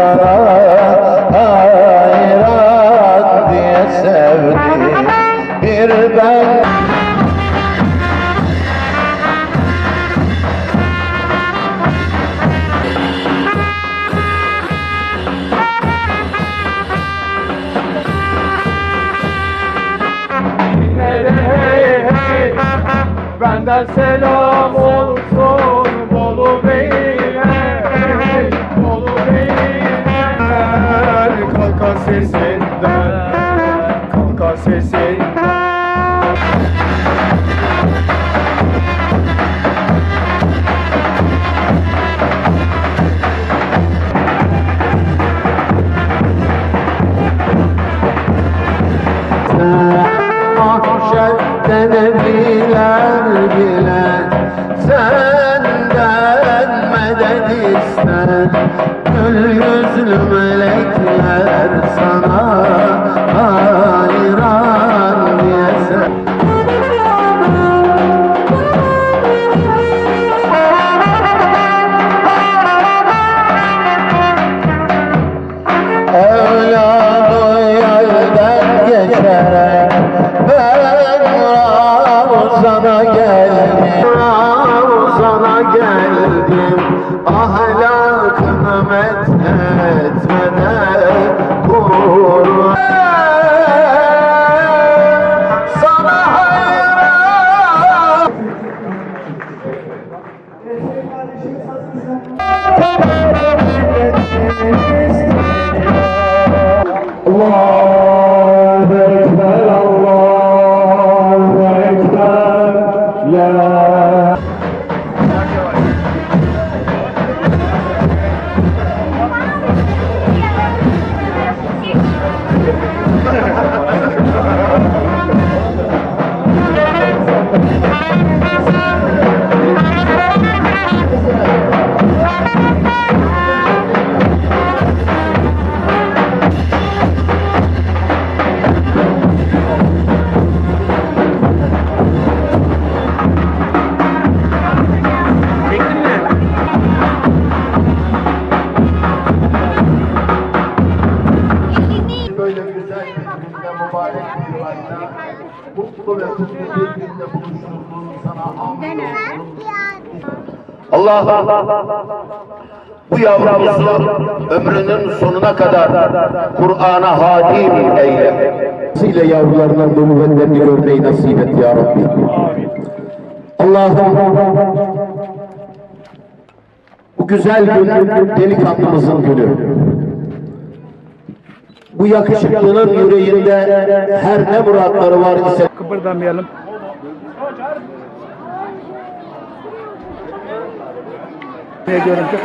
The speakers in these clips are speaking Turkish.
sana hayran diye sevdim Bir ben. Benden selam olsun Medet ister Gül yüzlü melekler sana. hayran Ahlakını methetmeden Kur'an Sana hayran. Allahu Mutlu ve buluşturduğun sana hamdolsun. Allah bu yavrumuzu ömrünün sonuna kadar Kur'an'a hadim eyle. Siyle yavrularına nübüvvetlerini görmeyi nasip et ya Rabbi. Allah'ım bu güzel gün delikanlımızın günü. Bu yakışıklının yüreğinde her ne muratları var ise Kıpırdamayalım. Ne görüntü?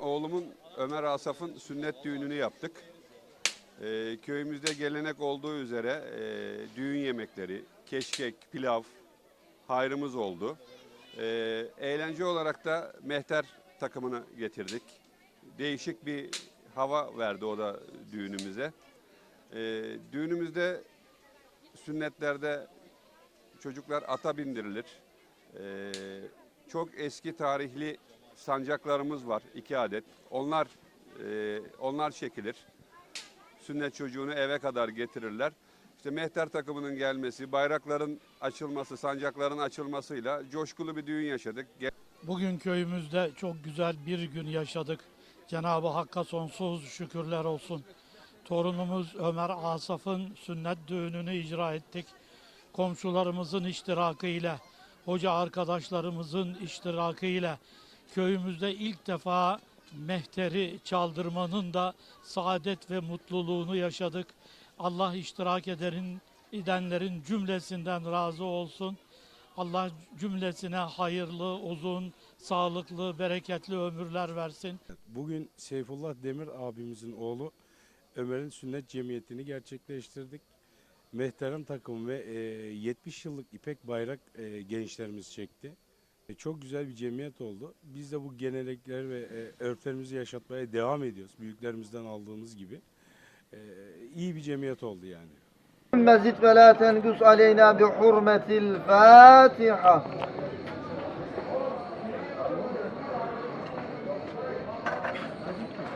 Oğlumun Ömer Asaf'ın sünnet düğününü yaptık. Ee, köyümüzde gelenek olduğu üzere e, düğün yemekleri, keşkek, pilav, hayrımız oldu. Ee, eğlence olarak da mehter takımını getirdik. Değişik bir hava verdi o da düğünümüze. Ee, düğünümüzde sünnetlerde çocuklar ata bindirilir. Ee, çok eski tarihli sancaklarımız var iki adet. Onlar e, onlar çekilir. Sünnet çocuğunu eve kadar getirirler. İşte mehter takımının gelmesi, bayrakların açılması, sancakların açılmasıyla coşkulu bir düğün yaşadık. Bugün köyümüzde çok güzel bir gün yaşadık. Cenab-ı Hakk'a sonsuz şükürler olsun. Torunumuz Ömer Asaf'ın sünnet düğününü icra ettik. Komşularımızın iştirakıyla, hoca arkadaşlarımızın iştirakıyla köyümüzde ilk defa mehteri çaldırmanın da saadet ve mutluluğunu yaşadık. Allah iştirak ederin, edenlerin cümlesinden razı olsun. Allah cümlesine hayırlı, uzun, sağlıklı, bereketli ömürler versin. Bugün Seyfullah Demir abimizin oğlu Ömer'in sünnet cemiyetini gerçekleştirdik. Mehteran takım ve e, 70 yıllık İpek Bayrak e, gençlerimiz çekti. E, çok güzel bir cemiyet oldu. Biz de bu gelenekler ve e, örflerimizi yaşatmaya devam ediyoruz. Büyüklerimizden aldığımız gibi. E, iyi bir cemiyet oldu yani. Mezid ve la tengus aleyna bi hurmetil Fatiha.